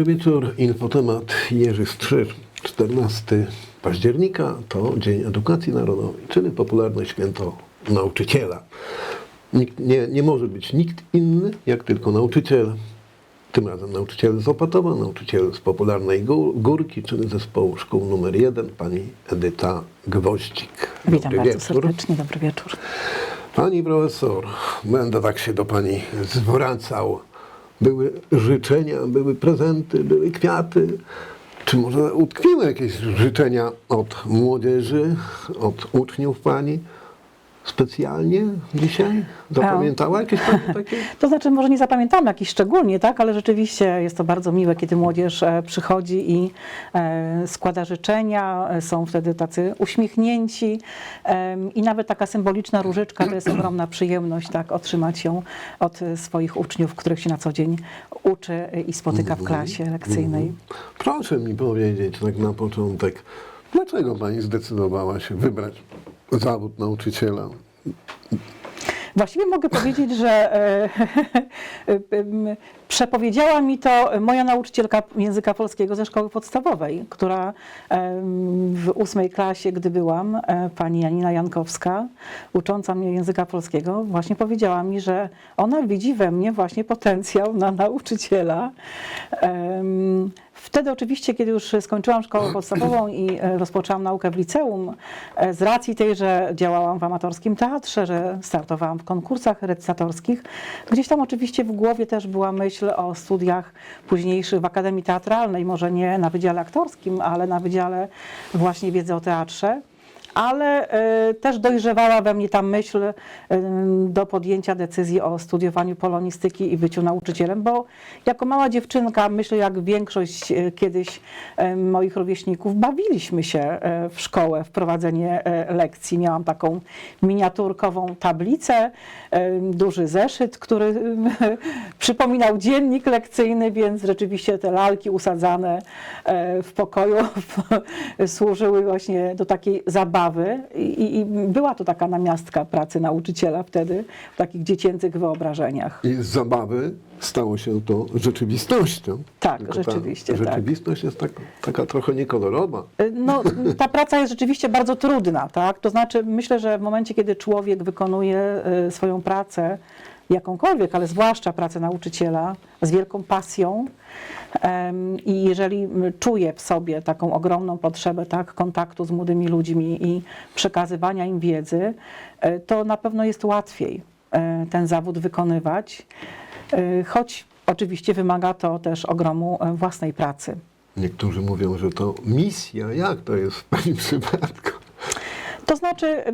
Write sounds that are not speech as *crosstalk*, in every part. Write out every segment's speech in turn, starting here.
Dobry wieczór. Infotemat Jerzy Strzyż. 14 października to Dzień Edukacji Narodowej, czyli popularne święto nauczyciela. Nikt, nie, nie może być nikt inny, jak tylko nauczyciel. Tym razem nauczyciel z Opatowa, nauczyciel z popularnej Gó- Górki, czyli zespołu szkół numer 1, pani Edyta Gwoździk. Witam Dobry bardzo serdecznie, dobry wieczór. Pani profesor, będę tak się do pani zwracał. Były życzenia, były prezenty, były kwiaty. Czy może utkwiły jakieś życzenia od młodzieży, od uczniów pani? Specjalnie dzisiaj? Zapamiętała jakieś pani takie? *laughs* To znaczy, może nie zapamiętamy jakichś szczególnie, tak, ale rzeczywiście jest to bardzo miłe, kiedy młodzież e, przychodzi i e, składa życzenia, e, są wtedy tacy uśmiechnięci i nawet taka symboliczna różyczka to jest *clears throat* ogromna przyjemność, tak, otrzymać ją od swoich uczniów, których się na co dzień uczy i spotyka w klasie lekcyjnej. Proszę mi powiedzieć tak na początek, dlaczego pani zdecydowała się wybrać zawód nauczyciela? Właściwie mogę powiedzieć, że e, *laughs* em, przepowiedziała mi to moja nauczycielka języka polskiego ze szkoły podstawowej, która em, w ósmej klasie, gdy byłam, e, pani Janina Jankowska, ucząca mnie języka polskiego, właśnie powiedziała mi, że ona widzi we mnie właśnie potencjał na nauczyciela. Wtedy oczywiście, kiedy już skończyłam szkołę podstawową i e, rozpoczęłam naukę w liceum, e, z racji tej, że działałam w amatorskim teatrze, że startowałam w konkursach recytatorskich, gdzieś tam oczywiście w głowie też była myśl o studiach późniejszych w Akademii Teatralnej, może nie na Wydziale Aktorskim, ale na Wydziale właśnie wiedzy o teatrze. Ale e, też dojrzewała we mnie ta myśl e, do podjęcia decyzji o studiowaniu polonistyki i byciu nauczycielem, bo jako mała dziewczynka, myślę jak większość e, kiedyś moich rówieśników, bawiliśmy się w szkołę, w prowadzenie lekcji. Miałam taką miniaturkową tablicę, duży zeszyt, który *laughs* przypominał dziennik lekcyjny, więc rzeczywiście te lalki usadzane w pokoju *laughs* służyły właśnie do takiej zabawy i, i była to taka namiastka pracy nauczyciela wtedy w takich dziecięcych wyobrażeniach. I z zabawy stało się to rzeczywistością. Tak, Tylko rzeczywiście, Ta tak. rzeczywistość jest tak, taka trochę niekolorowa. No, ta praca jest rzeczywiście bardzo trudna, tak? To znaczy, myślę, że w momencie, kiedy człowiek wykonuje e, swoją pracę, jakąkolwiek, ale zwłaszcza pracę nauczyciela, z wielką pasją i jeżeli m, czuje w sobie taką ogromną potrzebę tak, kontaktu z młodymi ludźmi i przekazywania im wiedzy, e, to na pewno jest łatwiej e, ten zawód wykonywać, e, choć oczywiście wymaga to też ogromu własnej pracy. Niektórzy mówią, że to misja. Jak to jest w Pani *laughs* przypadku? To znaczy,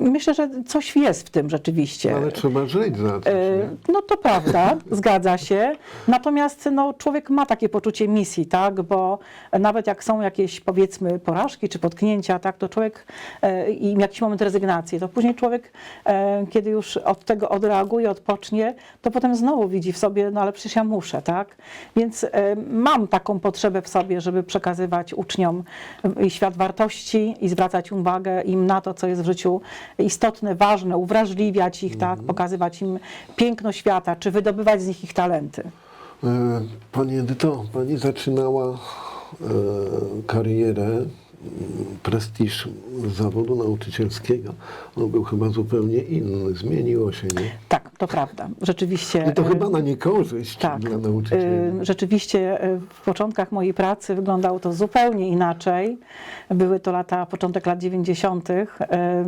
myślę, że coś jest w tym rzeczywiście. Ale trzeba żyć za coś. E, Nie? No to prawda, *laughs* zgadza się. Natomiast no, człowiek ma takie poczucie misji, tak? Bo nawet jak są jakieś powiedzmy porażki czy potknięcia, tak, to człowiek e, i jakiś moment rezygnacji, to później człowiek, e, kiedy już od tego odreaguje, odpocznie, to potem znowu widzi w sobie, no ale przecież ja muszę, tak? Więc mam taką potrzebę w sobie, żeby przekazywać uczniom świat wartości i zwracać uwagę im na to, co jest w życiu istotne, ważne, uwrażliwiać ich, tak? Pokazywać im piękno świata, czy wydobywać z nich ich talenty. E, Pani Edyto, Pani zaczynała e, karierę, m, prestiż zawodu nauczycielskiego. On był chyba zupełnie inny, zmieniło się, nie? Tak, to prawda. Rzeczywiście. I to e, chyba na niekorzyść Tak. dla nauczycieli. Y, Rzeczywiście y, w początkach mojej pracy wyglądało to zupełnie inaczej. Były to lata, początek lat 90., y,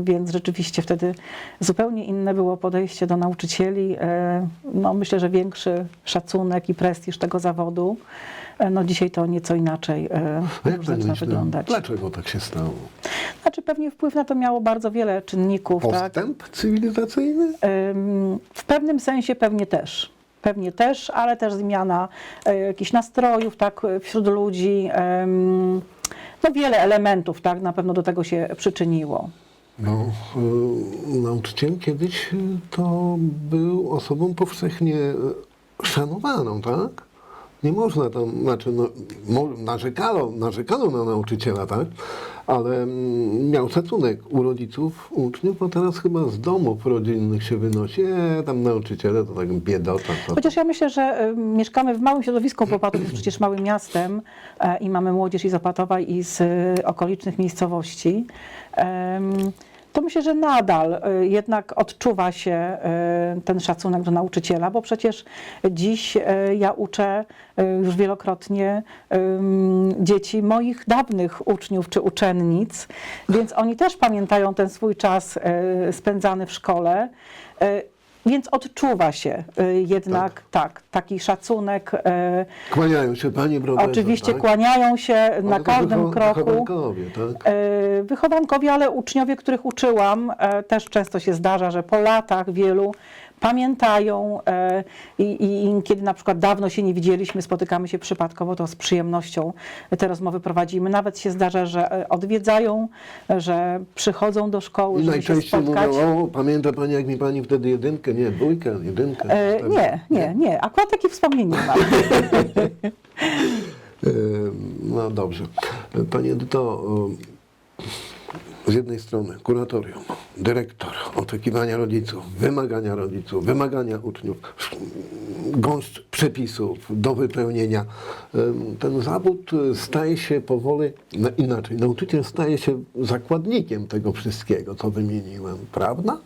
więc rzeczywiście wtedy zupełnie inne było podejście do nauczycieli. Y, No, myślę, że większy szacunek i prestiż tego zawodu. Y, No, dzisiaj to nieco inaczej y, zaczyna wyglądać. dlaczego tak się stało? Znaczy pewnie wpływ na to miało bardzo wiele czynników. tak? Postęp cywilizacyjny? Ym, W pewnym sensie pewnie też. Pewnie też, ale też zmiana e, jakichś nastrojów tak, e, wśród ludzi. No wiele elementów tak, na pewno do tego się przyczyniło. No, y, nauczyciel kiedyś y, to był osobą powszechnie szanowaną, tak? Nie można tam, znaczy no, narzekano, narzekano na nauczyciela, tak? Ale mm, miał szacunek u rodziców, u uczniów, a teraz chyba z domów rodzinnych się wynosi. E, tam nauczyciele to tak biedota. Co Chociaż ja myślę, że y, mieszkamy w małym środowisku, Opatów jest przecież małym miastem e, i mamy młodzież i z Opatowa i z y, okolicznych miejscowości. Em, To myślę, że nadal y, jednak odczuwa się y, ten szacunek do nauczyciela, bo przecież dziś y, ja uczę już wielokrotnie dzieci moich dawnych uczniów czy uczennic, więc oni też pamiętają ten swój czas spędzany w szkole. Y, Więc odczuwa się y, jednak tak. taki szacunek. y, Kłaniają się Panie broderze, Oczywiście tak? kłaniają się na Ale to każdym wycho- kroku. wychowankowie, tak? E, Wychowankowie, ale uczniowie, których uczyłam, też często się zdarza, że po latach wielu pamiętają e, i, i, kiedy na przykład dawno się nie widzieliśmy, spotykamy się przypadkowo, to z przyjemnością te rozmowy prowadzimy. Nawet się zdarza, że e, odwiedzają, że przychodzą do szkoły, I żeby się najczęściej spotkać. mówią, o, pamięta Pani, jak mi Pani wtedy jedynkę, nie, dwójkę, jedynkę. E, zostawiła. Nie, nie, nie. Akurat takich wspomnień nie mam. *laughs* E, No dobrze. Pani Edyto, z jednej strony kuratorium, dyrektor, oczekiwania rodziców, wymagania rodziców, wymagania uczniów, sz- gąszcz przepisów do wypełnienia. Ten zawód staje się powoli, no inaczej, nauczyciel staje się zakładnikiem tego wszystkiego, co wymieniłem, prawda?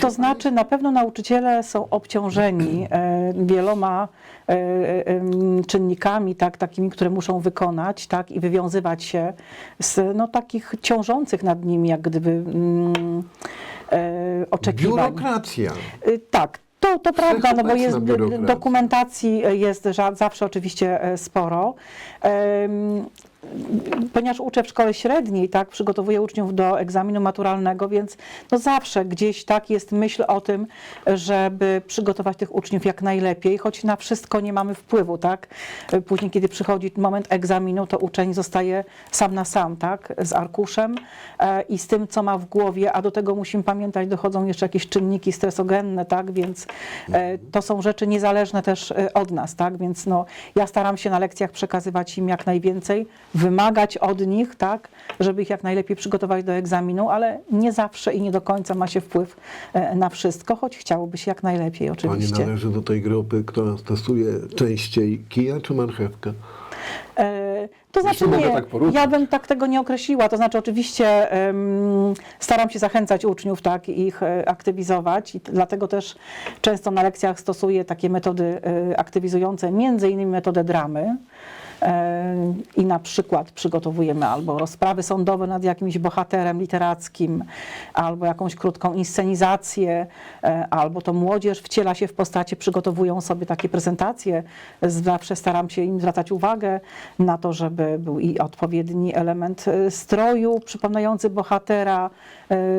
To znaczy, na pewno nauczyciele są obciążeni e, wieloma e, e, czynnikami, tak, takimi, które muszą wykonać, tak, i wywiązywać się z no, takich ciążących nad nimi, jak gdyby mm, oczekiwań. Biurokracja. Y, Tak, to, to prawda, no bo jest dokumentacji jest zawsze oczywiście sporo. Ponieważ uczę w szkole średniej, tak, przygotowuję uczniów do egzaminu maturalnego, więc no zawsze gdzieś tak jest myśl o tym, żeby przygotować tych uczniów jak najlepiej, choć na wszystko nie mamy wpływu, tak. Później, kiedy przychodzi moment egzaminu, to uczeń zostaje sam na sam, tak, z arkuszem e, i z tym, co ma w głowie, a do tego musimy pamiętać, dochodzą jeszcze jakieś czynniki stresogenne, tak, więc e, to są rzeczy niezależne też e, od nas, tak, więc no, ja staram się na lekcjach przekazywać im jak najwięcej, wymagać od nich, tak, żeby ich jak najlepiej przygotować do egzaminu, ale nie zawsze i nie do końca ma się wpływ e, na wszystko, choć chciałoby się jak najlepiej Pani oczywiście. należy do tej grupy, która stosuje częściej kija czy marchewkę? E, To znaczy nie, tak ja bym tak tego nie określiła. To znaczy oczywiście em, staram się zachęcać uczniów, tak, i ich e, aktywizować i dlatego też często na lekcjach stosuję takie metody aktywizujące, między innymi metodę dramy. E, I na przykład przygotowujemy albo rozprawy sądowe nad jakimś bohaterem literackim, albo jakąś krótką inscenizację, e, albo to młodzież wciela się w postacie, przygotowują sobie takie prezentacje. Zawsze staram się im zwracać uwagę na to, żeby był i odpowiedni element e, stroju przypominający bohatera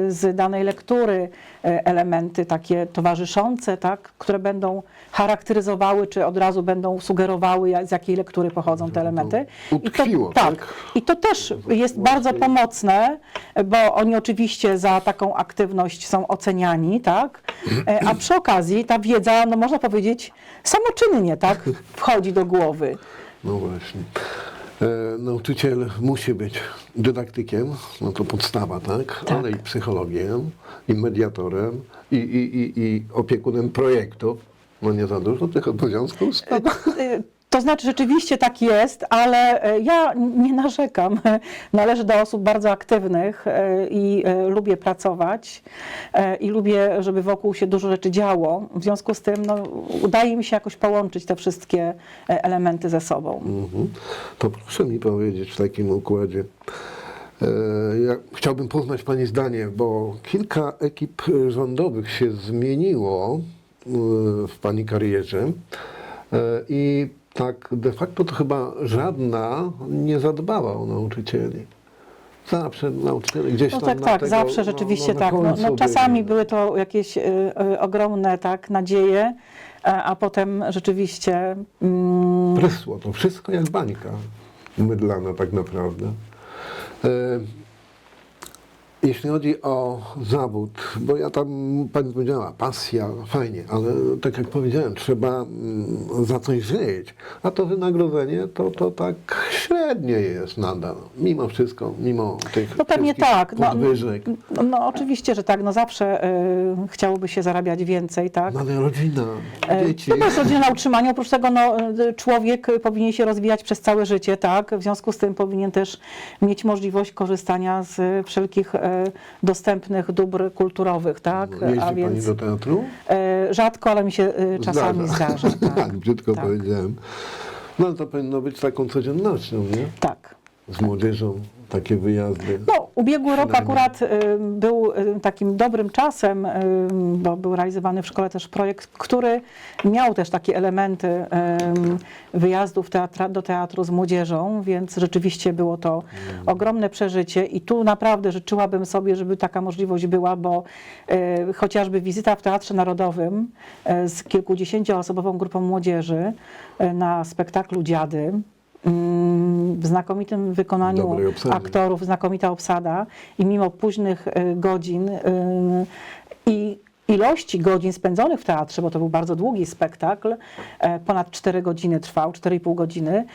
z danej lektury, elementy takie towarzyszące, tak, które będą charakteryzowały, czy od razu będą sugerowały, z jakiej lektury pochodzą te elementy. utkwiło, I to, tak? I to też jest bardzo pomocne, bo oni oczywiście za taką aktywność są oceniani, tak? E, A przy okazji ta wiedza, no można powiedzieć, samoczynnie, tak, wchodzi do głowy. No właśnie. E, nauczyciel musi być dydaktykiem, no to podstawa, tak? Tak. Ale i psychologiem, i mediatorem, i, i, i, i opiekunem projektów. No nie za dużo tych obowiązków spada. To znaczy rzeczywiście tak jest, ale e, ja nie narzekam. *laughs* Należę do osób bardzo aktywnych e, i e, lubię pracować i lubię, żeby wokół się dużo rzeczy działo. W związku z tym no, udaje mi się jakoś połączyć te wszystkie elementy ze sobą. Mhm. To proszę mi powiedzieć w takim układzie. Ja chciałbym poznać Pani zdanie, bo kilka ekip rządowych się zmieniło w Pani karierze i tak de facto to chyba żadna nie zadbała o nauczycieli. Zawsze nauczyciele gdzieś No tam tak, na tak, tego, zawsze no, rzeczywiście no, na tak. No, no, czasami byli. były to jakieś y, y, ogromne tak, nadzieje, a, a potem rzeczywiście mm, Prysło to wszystko jak bańka mydlana tak naprawdę. E, Jeśli chodzi o zawód, bo ja tam, pani powiedziała, pasja, fajnie, ale tak jak powiedziałem, trzeba mm, za coś żyć. A to wynagrodzenie to, to tak średnie jest nadal, mimo wszystko, mimo tych No pewnie tak. No, podwyżek. no, no oczywiście, że tak. No zawsze y, chciałoby się zarabiać więcej, tak? No ale rodzina, E, dzieci. To jest rodzina na utrzymaniu. Oprócz tego no, y, człowiek powinien się rozwijać przez całe życie, tak? W związku z tym powinien też mieć możliwość korzystania z wszelkich e, dostępnych dóbr kulturowych, tak? Jeździ A pani więc do teatru? e, rzadko, ale mi się e, czasami zdarza. *laughs* tak. tak, brzydko Tak. powiedziałem. No ale to powinno być taką codziennością, nie? tak. Z młodzieżą takie wyjazdy. No, ubiegły rok akurat y, był y, takim dobrym czasem, y, bo był realizowany w szkole też projekt, który miał też takie elementy y, wyjazdów teatra, do teatru z młodzieżą, więc rzeczywiście było to ogromne przeżycie i tu naprawdę życzyłabym sobie, żeby taka możliwość była, bo y, chociażby wizyta w Teatrze Narodowym y, z kilkudziesięcioosobową grupą młodzieży y, na spektaklu Dziady, mm, w znakomitym wykonaniu aktorów, znakomita obsada i mimo późnych y, godzin y, i ilości godzin spędzonych w teatrze, bo to był bardzo długi spektakl, e, ponad 4 godziny trwał, 4,5 godziny,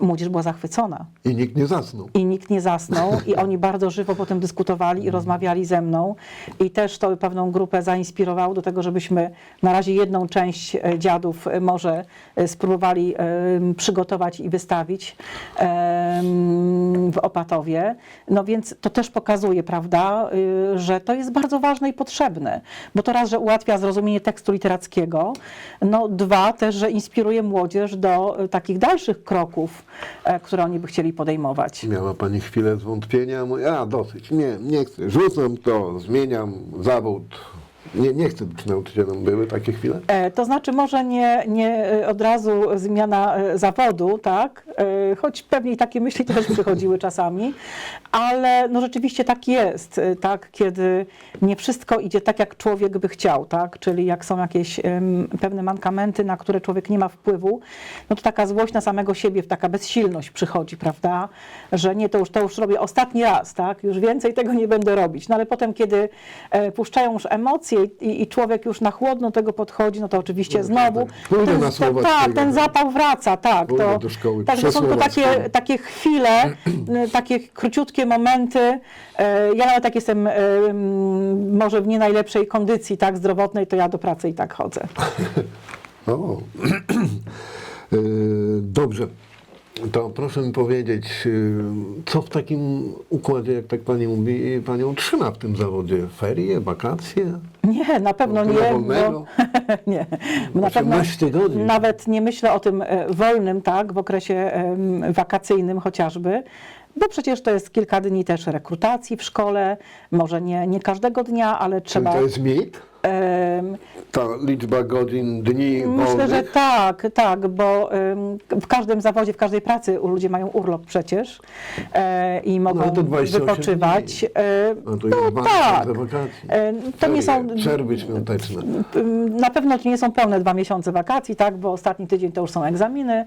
młodzież była zachwycona. I nikt nie zasnął. I nikt nie zasnął i *laughs* oni bardzo żywo potem dyskutowali i rozmawiali ze mną i też to pewną grupę zainspirowało do tego, żebyśmy na razie jedną część e, dziadów e, może spróbowali przygotować i wystawić w Opatowie. No więc to też pokazuje, prawda, y, że to jest bardzo ważne i potrzebne, bo to raz, że ułatwia zrozumienie tekstu literackiego, no dwa też, że inspiruje młodzież do y, takich dalszych kroków, e, które oni by chcieli podejmować. Miała pani chwilę zwątpienia? Mówi, a dosyć, nie, nie chcę, rzucam to, zmieniam zawód. Nie, nie chcę być nauczycielem. Były takie chwile? E, To znaczy może nie, nie e, od razu zmiana e, zawodu, tak, E, choć pewnie takie myśli też przychodziły czasami, ale no rzeczywiście tak jest, e, tak, kiedy nie wszystko idzie tak, jak człowiek by chciał, tak, czyli jak są jakieś em, pewne mankamenty, na które człowiek nie ma wpływu, no to taka złość na samego siebie, taka bezsilność przychodzi, prawda, że nie, to już, to już robię ostatni raz, tak, już więcej tego nie będę robić, no ale potem, kiedy e, puszczają już emocje i, i człowiek już na chłodno tego podchodzi, no to oczywiście No, znowu tak. Pójdę ten, na słowa tak, ten zapał wraca, tak. Pójdę To, do szkoły, tak, to są to takie, takie chwile, *clears throat* y, takie króciutkie momenty. E, Ja nawet jak jestem e, m, może w nie najlepszej kondycji tak zdrowotnej, to ja do pracy i tak chodzę. *laughs* O. Yy, *clears throat* Dobrze. To proszę mi powiedzieć, yy, co w takim układzie, jak tak pani mówi, panią trzyma w tym zawodzie? Ferie, wakacje? Nie, na pewno nie. wolnego? Bo, *laughs* nie. Na pewno 18 godzin. nawet nie myślę o tym e, wolnym, tak, w okresie wakacyjnym chociażby. Bo przecież to jest kilka dni też rekrutacji w szkole, może nie, nie każdego dnia, ale Czy trzeba. to jest mit? Ta liczba godzin, dni Myślę, wolnych? że tak, tak, bo w każdym zawodzie, w każdej pracy ludzie mają urlop przecież e, i mogą No, to 28 wypoczywać. dni. E, A to no tak. E, to nie są Przerwy świąteczne. Na pewno to nie są pełne dwa miesiące wakacji, tak, bo ostatni tydzień to już są egzaminy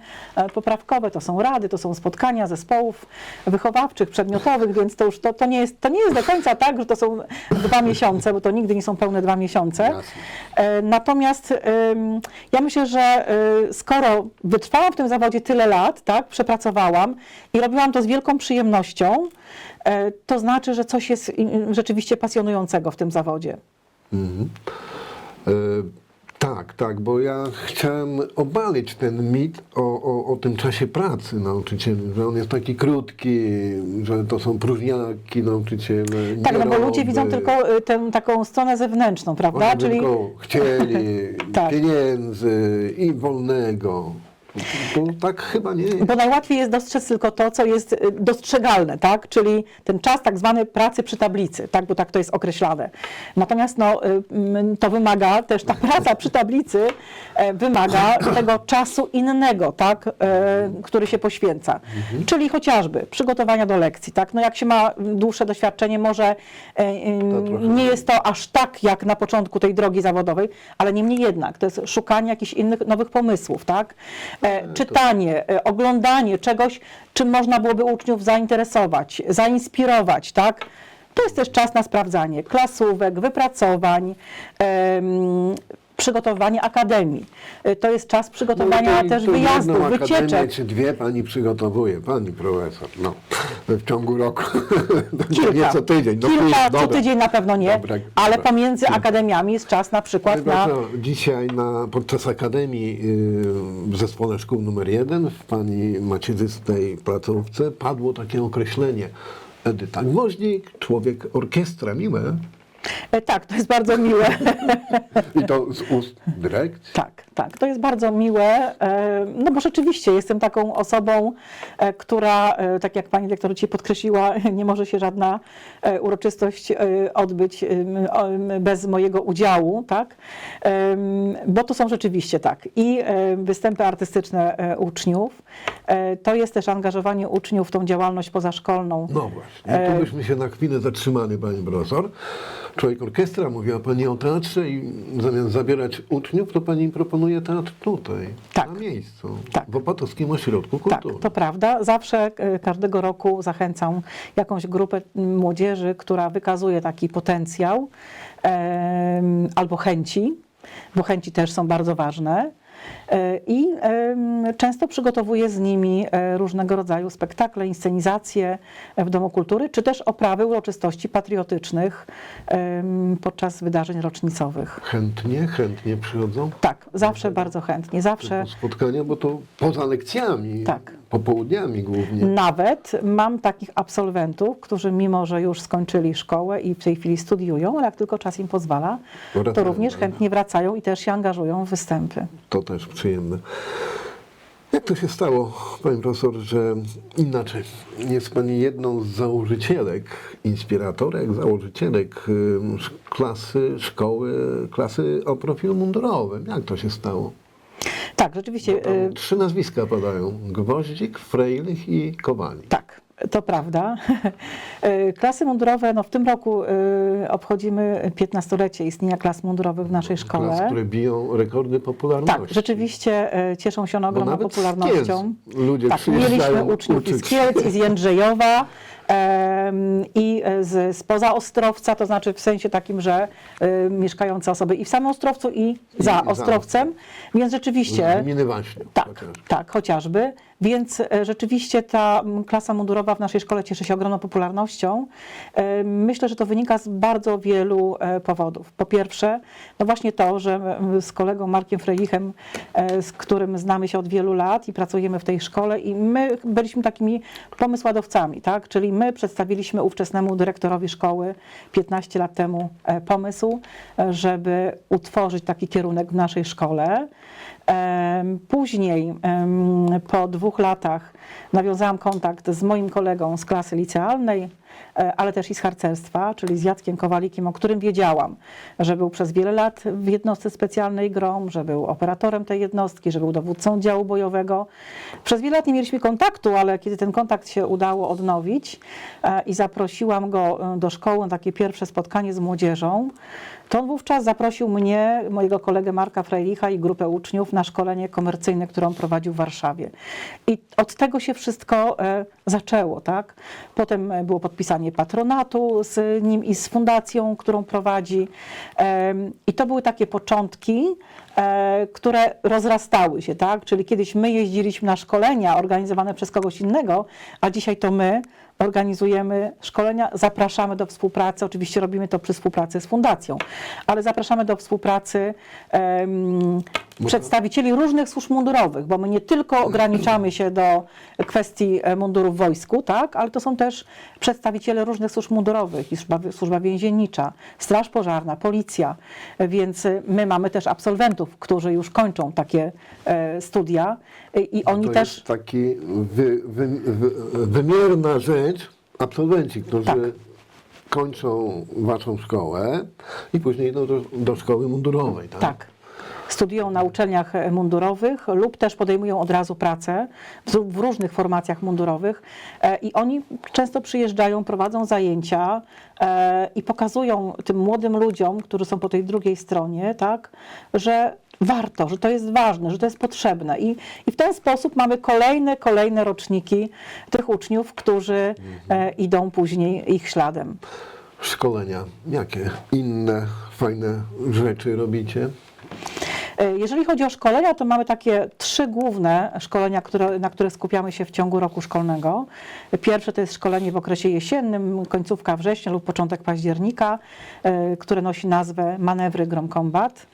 poprawkowe, to są rady, to są spotkania zespołów wychowawczych, przedmiotowych, więc to już to, to, nie, jest, to nie jest do końca tak, że to są dwa miesiące, bo to nigdy nie są pełne dwa miesiące. Jasne. E, Natomiast ja myślę, że y, skoro wytrwałam w tym zawodzie tyle lat, tak, przepracowałam i robiłam to z wielką przyjemnością, e, to znaczy, że coś jest y, y, rzeczywiście pasjonującego w tym zawodzie. Mhm. E, tak, tak, bo ja chciałem obalić ten mit o, o, o tym czasie pracy nauczycieli, że on jest taki krótki, że to są próżniaki nauczyciele. Tak, no bo ludzie widzą tylko y, tę taką stronę zewnętrzną, prawda? Oni Czyli tylko chcieli *laughs* Tak. pieniędzy i wolnego. To tak chyba nie jest. bo najłatwiej jest dostrzec tylko to, co jest y, dostrzegalne, tak? Czyli ten czas tak zwany pracy przy tablicy, tak? Bo tak to jest określane. Natomiast no, y, to wymaga też ta praca przy tablicy e, wymaga *clears throat* tego czasu innego, tak? E, który się poświęca. Czyli chociażby przygotowania do lekcji, tak? No jak się ma dłuższe doświadczenie, może e, nie jest to aż tak jak na początku tej drogi zawodowej, ale niemniej jednak to jest szukanie jakichś innych nowych pomysłów, tak? E, czytanie, e, oglądanie czegoś, czym można byłoby uczniów zainteresować, zainspirować, tak? To jest też czas na sprawdzanie klasówek, wypracowań, przygotowanie akademii. Y, To jest czas przygotowania No też wyjazdów, wycieczek. czy dwie pani przygotowuje, pani profesor, no, w ciągu roku. *laughs* Kilka. Nie co tydzień. No Kilka co tydzień na pewno nie, Dobra, ale dobra. pomiędzy akademiami jest czas na przykład na... Dzisiaj na, podczas Akademii yy, w Zespole Szkół nr 1 w pani maciedzystej placówce padło takie określenie Edyta Gwoździk, człowiek orkiestra, miłe. E, Tak, to jest bardzo miłe. I to z ust dyrekcji. Tak, tak, to jest bardzo miłe, e, no bo rzeczywiście jestem taką osobą, e, która, e, tak jak pani dyrektor dzisiaj podkreśliła, *laughs* nie może się żadna uroczystość odbyć bez mojego udziału, tak, bo to są rzeczywiście tak i występy artystyczne uczniów, to jest też angażowanie uczniów w tą działalność pozaszkolną. No właśnie, tu byśmy się na chwilę zatrzymali, pani profesor. Człowiek orkiestra, mówiła pani o teatrze i zamiast zabierać uczniów, to pani im proponuje teatr tutaj, Tak. na miejscu, Tak. w Opatowskim Ośrodku Tak, Kultury. to prawda. Zawsze e, każdego roku zachęcam jakąś grupę młodzieży, która wykazuje taki potencjał albo chęci, bo chęci też są bardzo ważne. E, I często przygotowuję z nimi e, różnego rodzaju spektakle, inscenizacje w Domu Kultury, czy też oprawy uroczystości patriotycznych podczas wydarzeń rocznicowych. Chętnie, chętnie przychodzą Tak, zawsze bardzo chętnie. Zawsze spotkania, bo to poza lekcjami, Tak. popołudniami głównie. Nawet mam takich absolwentów, którzy mimo, że już skończyli szkołę i w tej chwili studiują, ale jak tylko czas im pozwala, to również prawda? chętnie wracają i też się angażują w występy. To też przyjemne. Jak to się stało, pani profesor, że inaczej? Jest pani jedną z założycielek, inspiratorek, założycielek klasy, szkoły, klasy o profilu mundurowym. Jak to się stało? Tak, rzeczywiście, Tam y, trzy nazwiska padają. Gwoździk, Frejlich i Kowalik. tak, to prawda. Y, *laughs* Klasy mundurowe, no w tym roku y, obchodzimy 15-lecie istnienia klas mundurowych w naszej szkole. Klas, które biją rekordy popularności. Tak, rzeczywiście y, cieszą się one ogromną popularnością. z Kielc ludzie tak, mieliśmy uczniów i z uczyć. Kielc, i z Jędrzejowa, i z, spoza Ostrowca, to znaczy w sensie takim, że y, mieszkające osoby i w samym Ostrowcu, i za za Ostrowcem, więc rzeczywiście... Z gminy Waśniów Tak, chociaż. tak, chociażby. Więc e, rzeczywiście ta klasa mundurowa w naszej szkole cieszy się ogromną popularnością. E, Myślę, że to wynika z bardzo wielu e, powodów. Po pierwsze, no właśnie to, że z kolegą Markiem Frelichem, z którym znamy się od wielu lat i pracujemy w tej szkole i my byliśmy takimi pomysłodawcami, tak? Czyli my przedstawiliśmy ówczesnemu dyrektorowi szkoły 15 lat temu pomysł, żeby utworzyć taki kierunek w naszej szkole. Później, po dwóch latach, nawiązałam kontakt z moim kolegą z klasy licealnej, ale też i z harcerstwa, czyli z Jackiem Kowalikiem, o którym wiedziałam, że był przez wiele lat w jednostce specjalnej GROM, że był operatorem tej jednostki, że był dowódcą działu bojowego. Przez wiele lat nie mieliśmy kontaktu, ale kiedy ten kontakt się udało odnowić e, i zaprosiłam go e, do szkoły na takie pierwsze spotkanie z młodzieżą, to on wówczas zaprosił mnie, mojego kolegę Marka Frejlicha i grupę uczniów na szkolenie komercyjne, które on prowadził w Warszawie. I od tego się wszystko e, zaczęło, tak? Potem e, było podpisanie patronatu z nim i z fundacją, którą prowadzi. I to były takie początki, e, które rozrastały się, tak? Czyli kiedyś my jeździliśmy na szkolenia organizowane przez kogoś innego, a dzisiaj to my organizujemy szkolenia, zapraszamy do współpracy. Oczywiście robimy to przy współpracy z fundacją, ale zapraszamy do współpracy przedstawicieli różnych służb mundurowych, bo my nie tylko *clears throat* ograniczamy się do kwestii e, mundurów w wojsku, tak, ale to są też przedstawiciele różnych służb mundurowych, i służba, służba więziennicza, straż pożarna, policja, E, więc e, my mamy też absolwentów, którzy już kończą takie studia i oni to też jest taki wy, wy, wy, wymierna rzecz, absolwenci, którzy Tak. kończą waszą szkołę i później idą do, do szkoły mundurowej, tak? Tak. Studiują na uczelniach e, mundurowych lub też podejmują od razu pracę w, różnych formacjach mundurowych e, i oni często przyjeżdżają, prowadzą zajęcia e, i pokazują tym młodym ludziom, którzy są po tej drugiej stronie, tak, że warto, że to jest ważne, że to jest potrzebne i, i w ten sposób mamy kolejne, kolejne roczniki tych uczniów, którzy e, idą później ich śladem. szkolenia, jakie inne fajne rzeczy robicie? E, Jeżeli chodzi o szkolenia, to mamy takie trzy główne szkolenia, które, na które skupiamy się w ciągu roku szkolnego. Pierwsze to jest szkolenie w okresie jesiennym, końcówka września lub początek października, e, które nosi nazwę Manewry Grom Combat.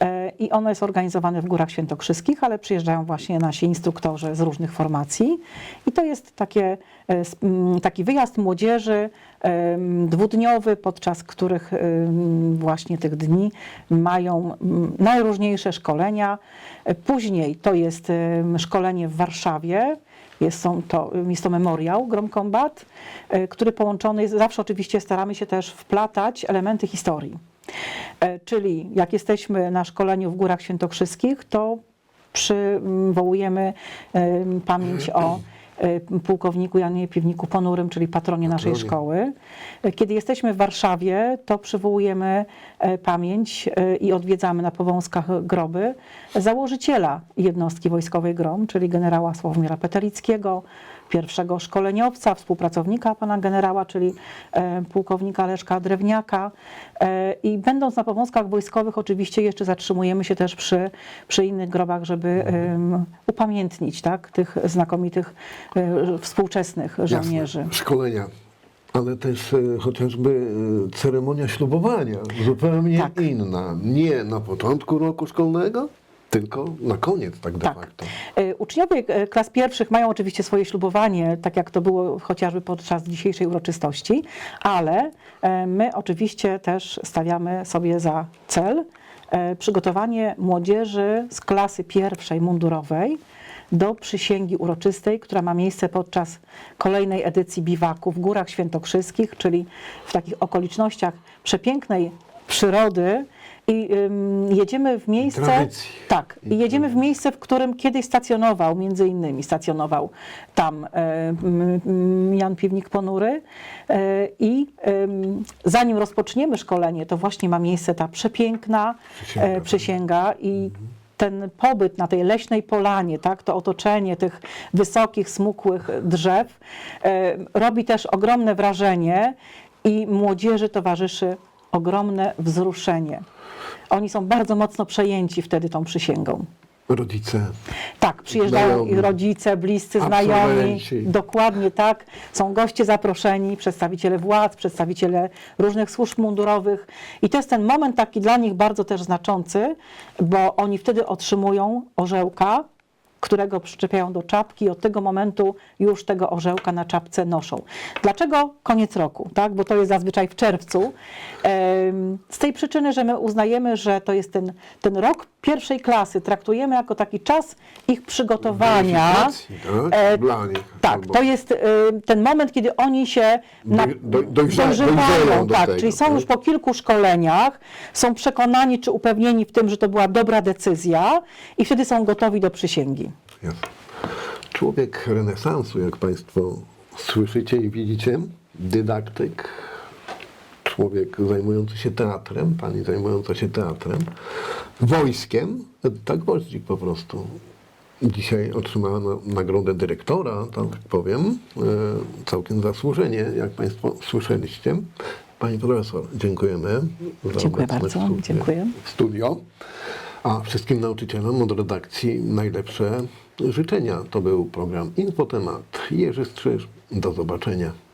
E, I ono jest organizowane w Górach Świętokrzyskich, ale przyjeżdżają właśnie nasi instruktorzy z różnych formacji. I to jest takie, e, s- m, taki wyjazd młodzieży em, dwudniowy, podczas których właśnie tych dni mają m, najróżniejsze szkolenia. E, Później to jest szkolenie w Warszawie. Jest, są to, jest to memoriał Grom Combat, e, który połączony jest, zawsze oczywiście staramy się też wplatać elementy historii. E, Czyli jak jesteśmy na szkoleniu w Górach Świętokrzyskich, to przywołujemy em, pamięć o e, pułkowniku Janie Piwniku Ponurym, czyli patronie naszej Patronie. szkoły. E, Kiedy jesteśmy w Warszawie, to przywołujemy e, pamięć e, i odwiedzamy na powązkach groby założyciela jednostki wojskowej GROM, czyli generała Sławomira Petelickiego, pierwszego szkoleniowca, współpracownika pana generała, czyli e, pułkownika Leszka Drewniaka. E, I będąc na powązkach wojskowych, oczywiście jeszcze zatrzymujemy się też przy, przy innych grobach, żeby em, upamiętnić tak, tych znakomitych e, współczesnych żołnierzy. Jasne, szkolenia. Ale też chociażby ceremonia ślubowania, zupełnie Tak. inna. Nie na początku roku szkolnego, tylko na koniec tak de Tak. facto. E, Uczniowie e, klas pierwszych mają oczywiście swoje ślubowanie, tak jak to było chociażby podczas dzisiejszej uroczystości, ale e, my oczywiście też stawiamy sobie za cel przygotowanie młodzieży z klasy pierwszej mundurowej do przysięgi uroczystej, która ma miejsce podczas kolejnej edycji biwaku w Górach Świętokrzyskich, czyli w takich okolicznościach przepięknej przyrody i ym, jedziemy w miejsce... Tradycji. Tak, jedziemy w miejsce, w którym kiedyś stacjonował, między innymi stacjonował tam e, Jan Piwnik Ponury e, i zanim rozpoczniemy szkolenie, to właśnie ma miejsce ta przepiękna Przysięga. e, przysięga i ten pobyt na tej leśnej polanie, tak, to otoczenie tych wysokich, smukłych drzew e, robi też ogromne wrażenie i młodzieży towarzyszy ogromne wzruszenie. Oni są bardzo mocno przejęci wtedy tą przysięgą. Rodzice, Tak, przyjeżdżają Znajomi. rodzice, bliscy, znajomi. Dokładnie tak. Są goście zaproszeni, przedstawiciele władz, przedstawiciele różnych służb mundurowych. I to jest ten moment taki dla nich bardzo też znaczący, bo oni wtedy otrzymują orzełka, którego przyczepiają do czapki i od tego momentu już tego orzełka na czapce noszą. Dlaczego koniec roku? Tak? Bo to jest zazwyczaj w czerwcu. Z tej przyczyny, że my uznajemy, że to jest ten, ten rok pierwszej klasy, traktujemy jako taki czas ich przygotowania. Tak? E, Dla nich. Tak, to jest y, ten moment, kiedy oni się na, dojrze- dojrzeją dojrzewają, do tak, tego, czyli są tak? już po kilku szkoleniach, są przekonani czy upewnieni w tym, że to była dobra decyzja i wtedy są gotowi do przysięgi. Jasne. Człowiek renesansu, jak Państwo słyszycie i widzicie, dydaktyk, człowiek zajmujący się teatrem, pani zajmująca się teatrem, wojskiem, tak Woździk po prostu. Dzisiaj otrzymała na, nagrodę dyrektora, tak powiem, e, całkiem zasłużenie, jak Państwo słyszeliście. Pani profesor, dziękujemy Dziękuję bardzo, dziękuję. w studio. A wszystkim nauczycielom od redakcji najlepsze życzenia. To był program Infotemat. Jerzy Strzyż. Do zobaczenia.